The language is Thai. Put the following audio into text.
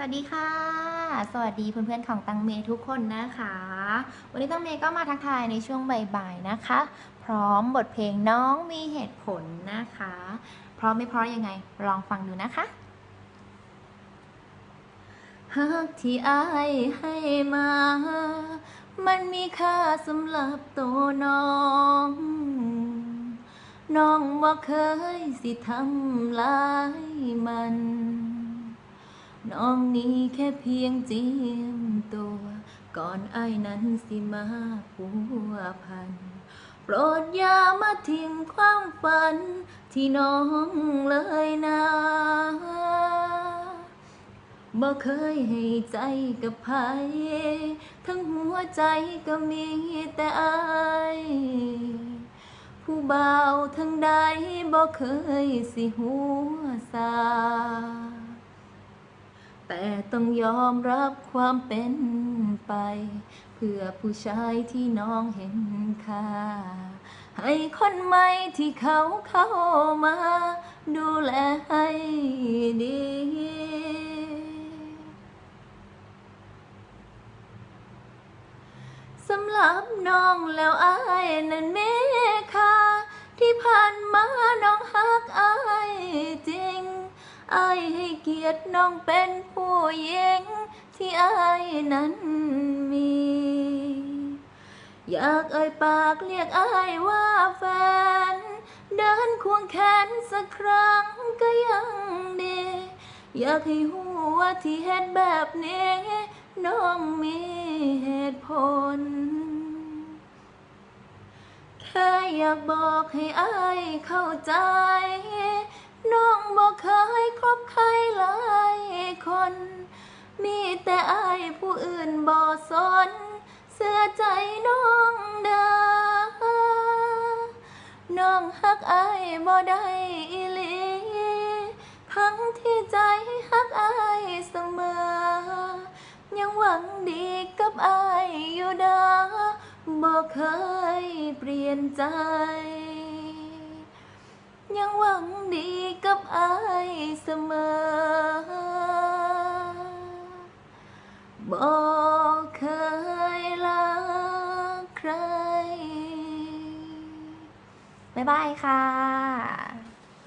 วัสดีค่ะ สวัสดีเพื่อนๆของตังเมทุกคนนะคะ วันนี้ตังเมก็มาทักทายในช่วงบ่ายๆนะคะ พร้อมบทเพลงน้องมีเหตุผลนะคะ พร้อมไม่พร้อมยังไง ลองฟังดูนะคะหากที่อายให้มา มันมีค่าสำหรับตัวน้องน้องบ่เคยสิทำลายมัน น้องนี้แค่เพียงเจียมตัว ก่อนไอ้นั้นสิมาผัวพัน โปรดอย่ามาทิ้งความฝัน ที่น้องเลยนะบ่เคยให้ใจกับใครทั้งหัวใจก็มีแต่อายผู้เบาทั้งใดบ่เคยสิหัวซา แต่ต้องยอมรับความเป็นไป เพื่อผู้ชายที่น้องเห็นค่า ให้คนใหม่ที่เขาเข้ามา ดูแลให้ดีสำหรับน้องแล้วอายนั้นเมค่าที่ผ่านมาน้อง อายให้เกียรติน้องเป็นผู้หญิงที่อายนั้นมี อยากเอ่ยปากเรียกอายว่าแฟน เดินควงแขนสักครั้งก็ยังดี อยากให้หัวาที่เห็นแบบนี้ น้องมีเหตุผล แค่อยากบอกให้อายเข้าใจ มีแต่อายผู้อื่นบ่สน เสื้อใจน้องเดาน้องฮักอายบ่ได้อีหลีทั้งที่ใจฮักอายเสมอ ยังหวังดีกับอายอยู่เดาบ่เคยเปลี่ยนใจ ยังหวังดีกับอายเสมอ บอกเคยรักใคร บ๊ายบายค่ะ